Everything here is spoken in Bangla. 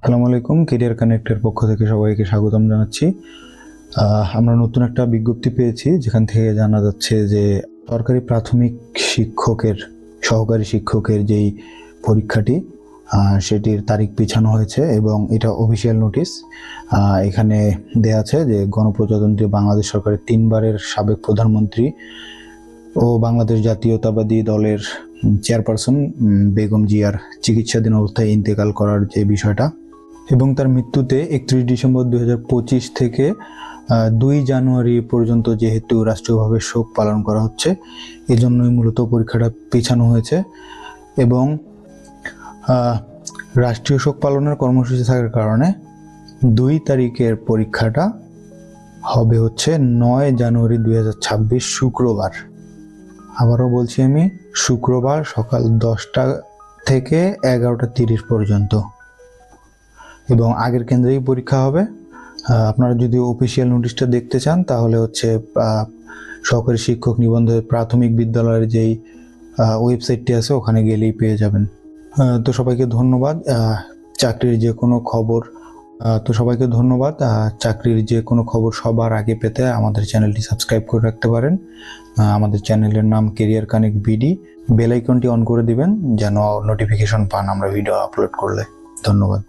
আসসালামু আলাইকুম কেরিয়ার কানেক্টের পক্ষ থেকে সবাইকে স্বাগতম জানাচ্ছি। আমরা নতুন একটা বিজ্ঞপ্তি পেয়েছি, যেখান থেকে জানা যাচ্ছে যে সরকারি প্রাথমিক শিক্ষকের, সহকারী শিক্ষকের যেই পরীক্ষাটি সেটির তারিখ পিছানো হয়েছে এবং এটা অফিসিয়াল নোটিশ এখানে দেয়া আছে যে গণপ্রজাতন্ত্রী বাংলাদেশ সরকারের তিনবারের সাবেক প্রধানমন্ত্রী ও বাংলাদেশ জাতীয়তাবাদী দলের চেয়ারপারসন বেগম জিয়ার চিকিৎসাধীন অবস্থায় ইন্তেকাল করার যে বিষয়টা এবং তার মৃত্যুতে একত্রিশ ডিসেম্বর দু হাজার পঁচিশ থেকে দুই জানুয়ারি পর্যন্ত যেহেতু রাষ্ট্রীয়ভাবে শোক পালন করা হচ্ছে, এজন্যই মূলত পরীক্ষাটা পেছানো হয়েছে এবং রাষ্ট্রীয় শোক পালনের কর্মসূচি থাকার কারণে দুই তারিখের পরীক্ষাটা হবে হচ্ছে নয় জানুয়ারি দুই হাজার ছাব্বিশ শুক্রবার। আবারও বলছি আমি, শুক্রবার সকাল দশটা থেকে এগারোটা তিরিশ পর্যন্ত। এবং আগের কেন্দ্রেই পরীক্ষা হবে। আপনারা যদি অফিসিয়াল নোটিশটা দেখতে চান, তাহলে হচ্ছে সহকারী শিক্ষক নিবন্ধের প্রাথমিক বিদ্যালয়ের যেই ওয়েবসাইটটি আছে, ওখানে গেলেই পেয়ে যাবেন। তো সবাইকে ধন্যবাদ। চাকরির যে কোনো খবর তো সবাইকে ধন্যবাদ। চাকরির যে কোনো খবর সবার আগে পেতে আমাদের চ্যানেলটি সাবস্ক্রাইব করে রাখতে পারেন। আমাদের চ্যানেলের নাম কেরিয়ার কানেক্ট বিডি বেল আইকনটি অন করে দিবেন, যেন নোটিফিকেশন পান আমরা ভিডিও আপলোড করলে। ধন্যবাদ।